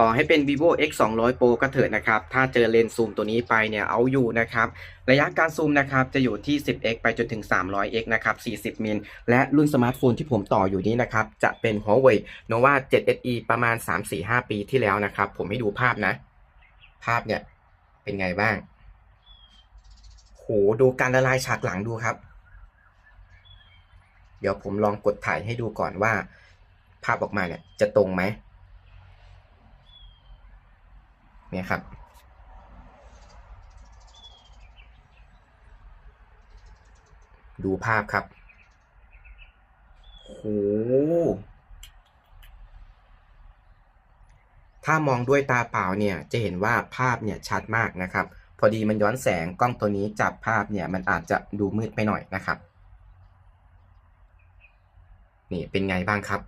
ต่อให้เป็น vivo x 2 0 0 pro ก็เถิดนะครับ ถ้าเจอเลนส์ซูมตัวนี้ไปเนี่ยเอาอยู่นะครับ ระยะการซูมนะครับจะอยู่ที่ 10x ไปจนถึง 300x นะครับ 40 มิล และรุ่นสมาร์ทโฟนที่ผมต่ออยู่นี้นะครับ จะเป็น Huawei Nova 7 SE ประมาณ 3-4-5 ปีที่แล้วนะครับ ผมให้ดูภาพนะ ภาพเนี่ยเป็นไงบ้าง โห ดูการละลายฉากหลังดูครับ เดี๋ยวผมลองกดถ่ายให้ดูก่อนว่า ภาพออกมาเนี่ยจะตรงไหม เนี่ยครับ ดูภาพครับโหถ้ามองด้วยตาเปล่าเนี่ยจะเห็นว่าภาพเนี่ยชัดมากนะครับ พอดีมันย้อนแสงกล้องตัวนี้จับภาพเนี่ยมันอาจจะดูมืดไปหน่อยนะครับ นี่เป็นไงบ้างครับ